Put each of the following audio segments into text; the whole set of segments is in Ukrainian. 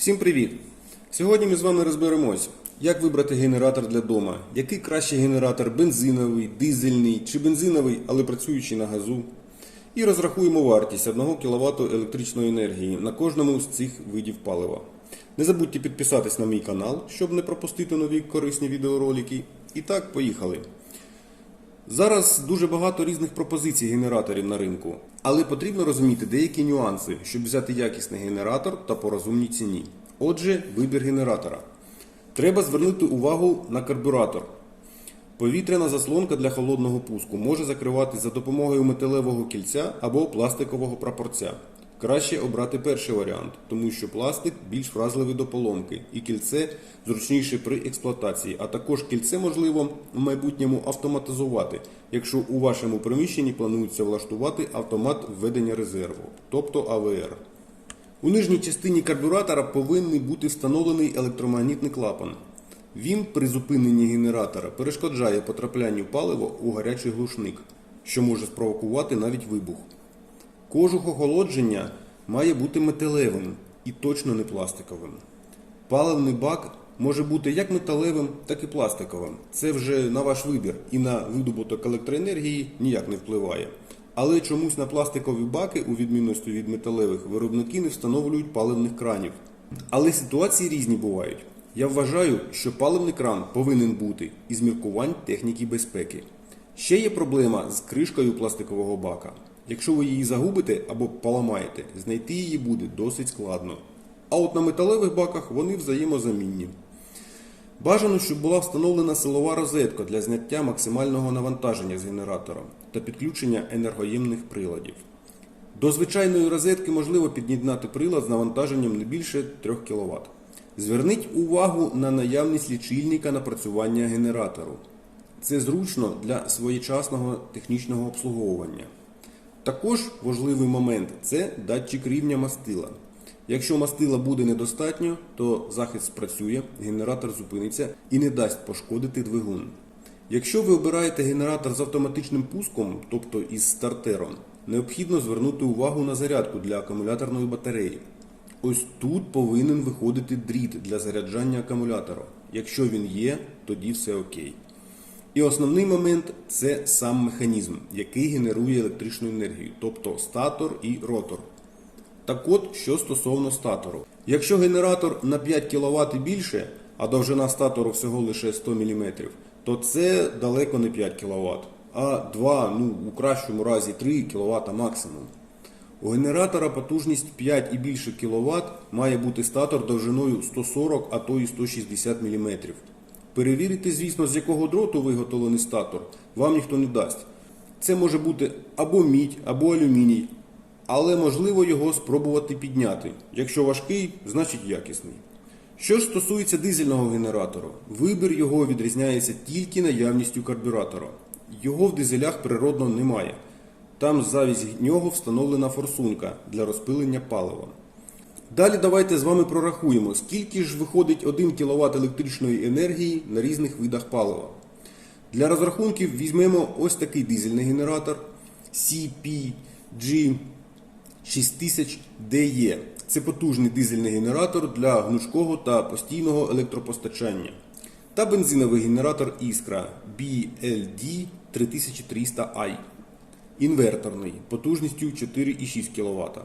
Всім привіт! Сьогодні ми з вами розберемось, як вибрати генератор для дома, який кращий генератор бензиновий, дизельний чи бензиновий, але працюючий на газу. І розрахуємо вартість 1 кВт електричної енергії на кожному з цих видів палива. Не забудьте підписатись на мій канал, щоб не пропустити нові корисні відеоролики. І так, поїхали. Зараз дуже багато різних пропозицій генераторів на ринку, але потрібно розуміти деякі нюанси, щоб взяти якісний генератор та по розумній ціні. Отже, вибір генератора. Треба звернути увагу на карбюратор. Повітряна заслонка для холодного пуску може закриватись за допомогою металевого кільця або пластикового прапорця. Краще обрати перший варіант, тому що пластик більш вразливий до поломки і кільце зручніше при експлуатації, а також кільце можливо в майбутньому автоматизувати, якщо у вашому приміщенні планується влаштувати автомат введення резерву, тобто АВР. У нижній частині карбюратора повинен бути встановлений електромагнітний клапан. Він при зупиненні генератора перешкоджає потраплянню палива у гарячий глушник, що може спровокувати навіть вибух. Кожух охолодження має бути металевим і точно не пластиковим. Паливний бак може бути як металевим, так і пластиковим. Це вже на ваш вибір і на видобуток електроенергії ніяк не впливає. Але чомусь на пластикові баки, у відмінності від металевих, виробники не встановлюють паливних кранів. Але ситуації різні бувають. Я вважаю, що паливний кран повинен бути із міркувань техніки безпеки. Ще є проблема з кришкою пластикового бака. Якщо ви її загубите або поламаєте, знайти її буде досить складно. А от на металевих баках вони взаємозамінні. Бажано, щоб була встановлена силова розетка для зняття максимального навантаження з генератора та підключення енергоємних приладів. До звичайної розетки можливо під'єднати прилад з навантаженням не більше 3 кВт. Зверніть увагу на наявність лічильника напрацювання генератору. Це зручно для своєчасного технічного обслуговування. Також важливий момент це датчик рівня мастила. Якщо мастила буде недостатньо, то захист спрацює, генератор зупиниться і не дасть пошкодити двигун. Якщо ви обираєте генератор з автоматичним пуском, тобто із стартером, необхідно звернути увагу на зарядку для акумуляторної батареї. Ось тут повинен виходити дріт для заряджання акумулятора. Якщо він є, тоді все окей. І основний момент це сам механізм, який генерує електричну енергію, тобто статор і ротор. Так от, що стосовно статору. Якщо генератор на 5 кВт більше, а довжина статору всього лише 100 мм, то це далеко не 5 кВт, а 2, ну у кращому разі 3 кВт максимум. У генератора потужність 5 і більше кВт має бути статор довжиною 140, а то і 160 мм. Перевірити, звісно, з якого дроту виготовлений статор, вам ніхто не дасть. Це може бути або мідь, або алюміній, але можливо його спробувати підняти. Якщо важкий, значить якісний. Що ж стосується дизельного генератора, вибір його відрізняється тільки наявністю карбюратора. Його в дизелях природно немає. Там замість нього встановлена форсунка для розпилення палива. Далі давайте з вами прорахуємо, скільки ж виходить 1 кВт електричної енергії на різних видах палива. Для розрахунків візьмемо ось такий дизельний генератор CPG 6000DE. Це потужний дизельний генератор для гнучкого та постійного електропостачання. Та бензиновий генератор Іскра BLD 3300i. Інверторний потужністю 4,6 кВт.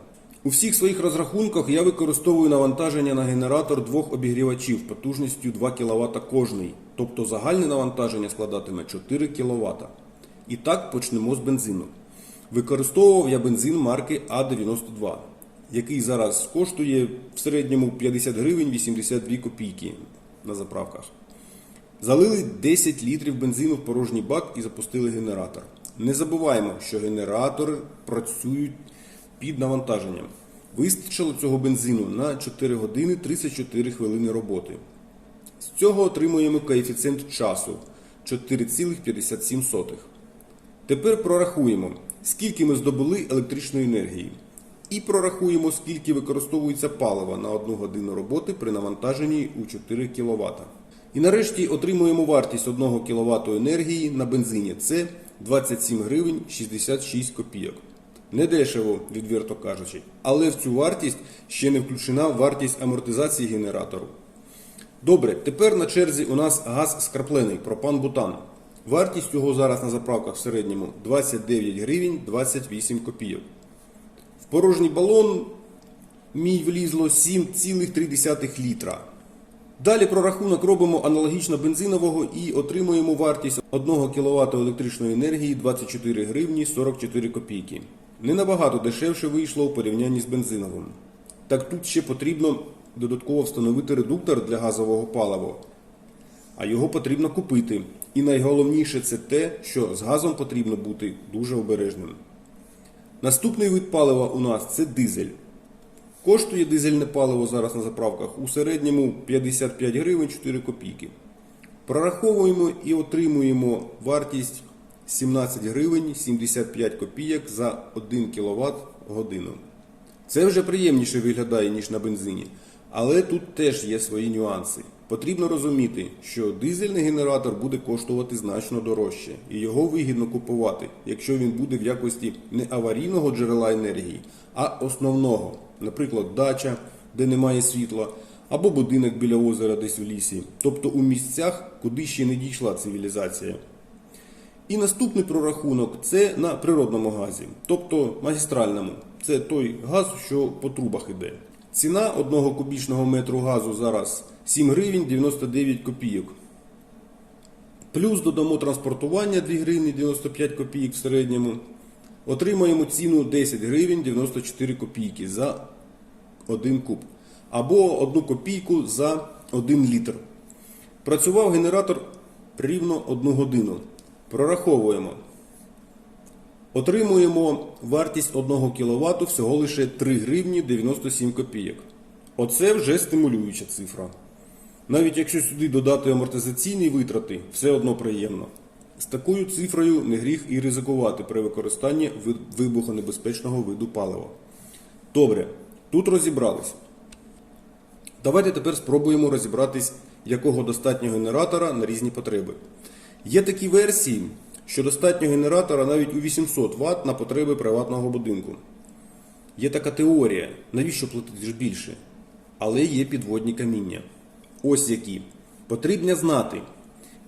У всіх своїх розрахунках я використовую навантаження на генератор двох обігрівачів потужністю 2 кВт кожний, тобто загальне навантаження складатиме 4 кВт. І так почнемо з бензину. Використовував я бензин марки А92, який зараз коштує в середньому 50 гривень 82 копійки на заправках. Залили 10 літрів бензину в порожній бак і запустили генератор. Не забуваємо, що генератори працюють під навантаженням. Вистачило цього бензину на 4 години 34 хвилини роботи. З цього отримуємо коефіцієнт часу 4,57. Тепер прорахуємо, скільки ми здобули електричної енергії. І прорахуємо, скільки використовується палива на 1 годину роботи при навантаженні у 4 кВт. І нарешті отримуємо вартість 1 кВт енергії на бензині. Це 27 гривень 66 копійок. Недешево, відверто кажучи. Але в цю вартість ще не включена вартість амортизації генератору. Добре, тепер на черзі у нас газ скраплений, пропан-бутан. Вартість його зараз на заправках в середньому 29 гривень 28 копійок. В порожній балон мій влізло 7,3 літра. Далі прорахунок робимо аналогічно бензинового і отримуємо вартість 1 кВт електричної енергії 24 гривні 44 копійки. Не набагато дешевше вийшло у порівнянні з бензиновим. Так тут ще потрібно додатково встановити редуктор для газового палива, а його потрібно купити. І найголовніше це те, що з газом потрібно бути дуже обережним. Наступний вид палива у нас це дизель. Коштує дизельне паливо зараз на заправках у середньому 55 гривень 4 копійки. Прораховуємо і отримуємо вартість 17 гривень 75 копійок за 1 кВт годину. Це вже приємніше виглядає, ніж на бензині. Але тут теж є свої нюанси. Потрібно розуміти, що дизельний генератор буде коштувати значно дорожче, і його вигідно купувати, якщо він буде в якості не аварійного джерела енергії, а основного, наприклад, дача, де немає світла, або будинок біля озера десь в лісі, тобто у місцях, куди ще не дійшла цивілізація. І наступний прорахунок це на природному газі, тобто магістральному. Це той газ, що по трубах іде. Ціна одного кубічного метру газу зараз 7 гривень 99 копійок. Плюс додамо транспортування 2 гривні 95 копійок в середньому. Отримаємо ціну 10 гривень 94 копійки за 1 куб. Або 1 копійку за 1 літр. Працював генератор рівно 1 годину. Прораховуємо. Отримуємо вартість 1 кВт всього лише 3 гривні 97 копійок. Оце вже стимулююча цифра. Навіть якщо сюди додати амортизаційні витрати, все одно приємно. З такою цифрою не гріх і ризикувати при використанні вибухонебезпечного виду палива. Добре, тут розібрались. Давайте тепер спробуємо розібратись, якого достатньо генератора на різні потреби. Є такі версії, що достатньо генератора навіть у 800 Вт на потреби приватного будинку. Є така теорія, навіщо платити ж більше? Але є підводні каміння. Ось які. Потрібно знати,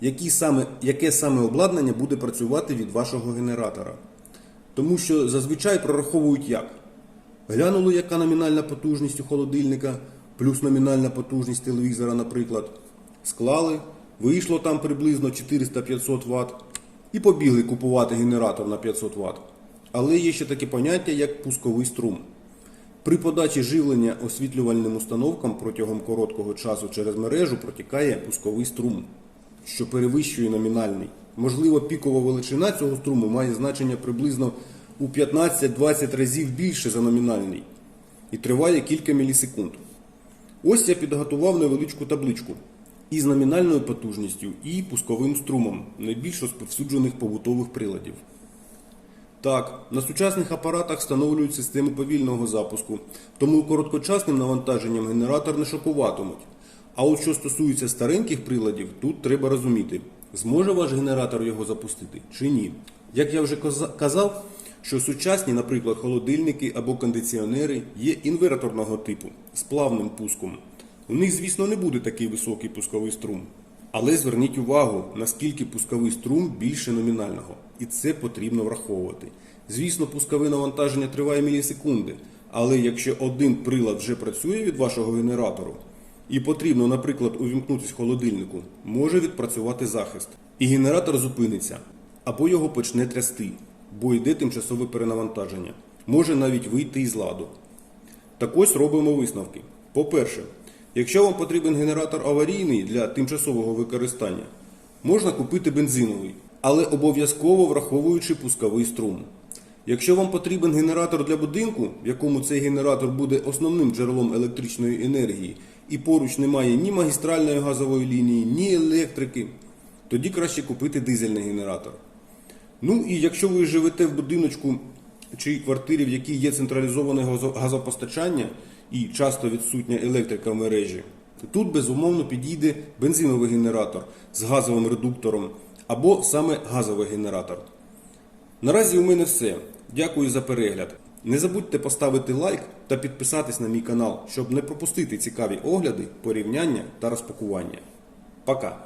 які саме, яке саме обладнання буде працювати від вашого генератора. Тому що зазвичай прораховують як? Глянули, яка номінальна потужність у холодильника, плюс номінальна потужність телевізора, наприклад. Склали, вийшло там приблизно 400-500 Вт і побігли купувати генератор на 500 Вт. Але є ще таке поняття, як пусковий струм. При подачі живлення освітлювальним установкам протягом короткого часу через мережу протікає пусковий струм, що перевищує номінальний. Можливо, пікова величина цього струму має значення приблизно у 15-20 разів більше за номінальний і триває кілька мілісекунд. Ось я підготував невеличку табличку із номінальною потужністю і пусковим струмом найбільш розповсюджених побутових приладів. Так, на сучасних апаратах встановлюють систему повільного запуску, тому короткочасним навантаженням генератор не шокуватимуть. А от що стосується стареньких приладів, тут треба розуміти, зможе ваш генератор його запустити чи ні. Як я вже казав, що сучасні, наприклад, холодильники або кондиціонери є інверторного типу з плавним пуском. У них, звісно, не буде такий високий пусковий струм. Але зверніть увагу, наскільки пусковий струм більше номінального, і це потрібно враховувати. Звісно, пускове навантаження триває мілісекунди, але якщо один прилад вже працює від вашого генератору, і потрібно, наприклад, увімкнутися холодильнику, може відпрацювати захист. І генератор зупиниться, або його почне трясти, бо йде тимчасове перенавантаження. Може навіть вийти із ладу. Так ось робимо висновки. По-перше, якщо вам потрібен генератор аварійний для тимчасового використання, можна купити бензиновий, але обов'язково враховуючи пусковий струм. Якщо вам потрібен генератор для будинку, в якому цей генератор буде основним джерелом електричної енергії, і поруч немає ні магістральної газової лінії, ні електрики, тоді краще купити дизельний генератор. Ну і якщо ви живете в будиночку чи квартирі, в якій є централізоване газопостачання і часто відсутня електрика в мережі, тут безумовно підійде бензиновий генератор з газовим редуктором або саме газовий генератор. Наразі у мене все. Дякую за перегляд. Не забудьте поставити лайк та підписатись на мій канал, щоб не пропустити цікаві огляди, порівняння та розпакування. Пока!